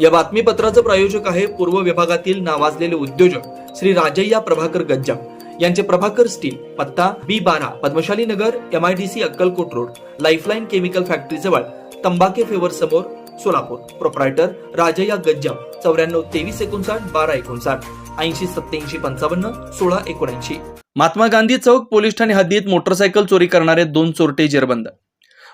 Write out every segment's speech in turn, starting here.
या बातमीपत्राचं प्रायोजक आहे पूर्व विभागातील नावाजलेले उद्योजक श्री राजय्या प्रभाकर गज्जाम. यांचे प्रभाकर स्टील पत्ता बी बारा Padmashali Nagar M I D C Akkalkot road lifeline chemical factory जवळ तंबाके फेवर समोर सोलापूर. प्रोप्रायटर राजय्या गज्जा चौऱ्याण्णव तेवीस एकोणसाठ बारा एकोणसाठ ऐंशी सत्याऐंशी पंचावन्न सोळा एकोणऐंशी. महात्मा गांधी चौक पोलीस ठाणे हद्दीत मोटरसायकल चोरी करणारे दोन चोरटे जेरबंद.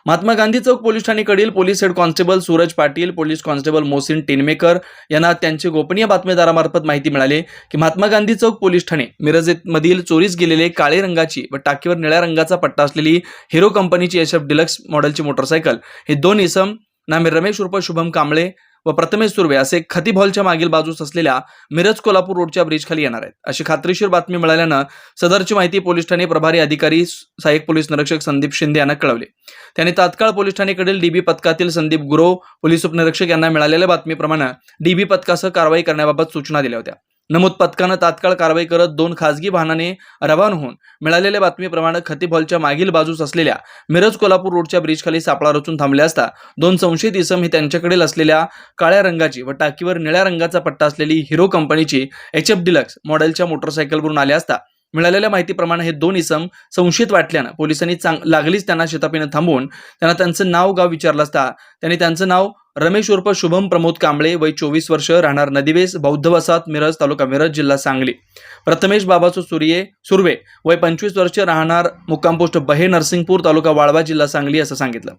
Mahatma Gandhi Chowk police ठाणेकडील police head constable Suraj Patil police constable Mohsin Tinmaker यांना त्यांचे गोपनीय बातमीदारामार्फत माहिती मिळाली की महात्मा गांधी चौक पोलीस ठाणे मिरजेमधील चोरीस गेलेले काळे रंगाची व टाकीवर निळ्या रंगाचा पट्टा असलेली हिरो कंपनीची एशफ एफ डिलक्स मॉडेलची मोटरसायकल हे दोन इसम नामे रमेश उर्फ शुभम कांबळे व प्रथमेश सुर्वे असे खतीब हॉलच्या मागील बाजूस असलेल्या मिरज कोल्हापूर रोडच्या ब्रिज खाली येणार आहेत. अशी खात्रीशीर बातमी मिळाल्यानं सदरची माहिती पोलीस ठाणे प्रभारी अधिकारी सहाय्यक पोलीस निरीक्षक संदीप शिंदे यांना कळवले. त्यांनी तात्काळ पोलीस ठाणेकडील डीबी पथकातील संदीप गुरो पोलीस उपनिरीक्षक यांना मिळालेल्या बातमीप्रमाणे डीबी पथकासह कारवाई करण्याबाबत सूचना दिल्या होत्या. नमूद पथकानं तात्काळ कारवाई करत दोन खासगी वाहनाने रवाना होऊन मिळालेल्या बातमीप्रमाणे खतीबॉलच्या मागील बाजूस असलेल्या मिरज कोल्हापूर रोडच्या ब्रिजखाली सापळा रचून थांबले असता दोन संशयित इसम ही त्यांच्याकडील असलेल्या काळ्या रंगाची व टाकीवर निळ्या रंगाचा पट्टा असलेली हिरो कंपनीची एच एफ डिलक्स मॉडेलच्या मोटरसायकलवरून आले असता मिळालेल्या माहितीप्रमाणे हे दोन इसम संशयित वाटल्यानं पोलिसांनी चांग लागलीच त्यांना शेतापीनं थांबवून त्यांना त्यांचं नाव गाव विचारलं असता त्यांनी त्यांचं नाव रमेश उर्फ शुभम प्रमोद कांबळे वय चोवीस वर्ष राहणार नदीवेस बौद्ध वसाहत मिरज तालुका मिरज जिल्हा सांगली. प्रथमेश बाबासो सुर्ये सुर्वे वय पंचवीस वर्ष राहणार मुक्काम पोस्ट बहे नरसिंगपूर तालुका वाळवा जिल्हा सांगली असं सांगितलं.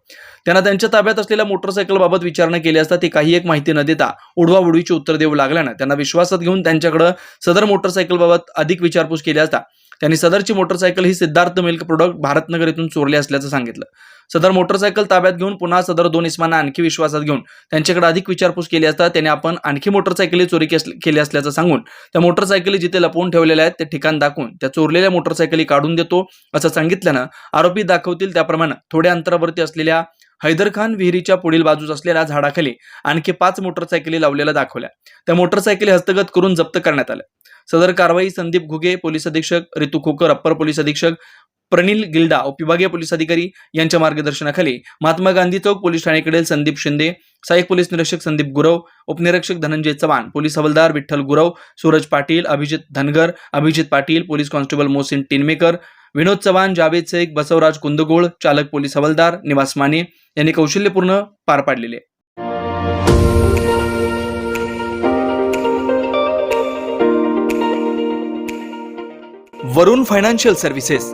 त्यांना त्यांच्या ताब्यात असलेल्या मोटरसायकलबाबत विचारणा केली असता ती काही एक माहिती न देता उडवा उडवीची उत्तर देऊ लागल्यानं त्यांना विश्वासात घेऊन त्यांच्याकडे सदर मोटरसायकलबाबत अधिक विचारपूस केली असता. त्यांनी सदरची मोटरसायकल ही सिद्धार्थ मिल्क प्रोडक्ट भारतनगर येथून चोरली असल्याचं सांगितलं. सदर मोटरसायकल ताब्यात घेऊन पुन्हा सदर दोन इस्मांना आणखी विश्वासात घेऊन त्यांच्याकडे अधिक विचारपूस केली असता त्यांनी आपण आणखी मोटरसायकली चोरी केली असल्याचं सांगून त्या मोटरसायकली जिथे लपवून ठेवलेल्या आहेत ते ठिकाण दाखवून त्या चोरलेल्या मोटरसायकली काढून देतो असं सांगितल्यानं आरोपी दाखवतील त्याप्रमाणे थोड्या अंतरावरती असलेल्या हैदर खान विहिरीच्या पुढील बाजूस असलेल्या झाडाखाली आणखी पाच मोटरसायकली लावलेल्या दाखवल्या. त्या मोटरसायकली हस्तगत करून जप्त करण्यात आल्या. सदर कारवाई संदीप घुगे पोलीस अधीक्षक रितू खोकर अप्पर पोलीस अधीक्षक प्रनिल गिल्डा उपविभागीय पोलीस अधिकारी यांच्या मार्गदर्शनाखाली महात्मा गांधी चौक पोलीस ठाणेकडील संदीप शिंदे सहाय्यक पोलीस निरीक्षक संदीप गुरव उपनिरीक्षक धनंजय चव्हाण पोलीस हवालदार विठ्ठल गुरव सूरज पाटील अभिजित धनगर अभिजित पाटील पोलीस कॉन्स्टेबल मोहसिन टिनमेकर विनोद चव्हाण जावेद शेख बसवराज कुंदगोळ चालक पोलीस हवालदार निवास माने यांनी कौशल्यपूर्ण पार पाडलेले. Varun financial services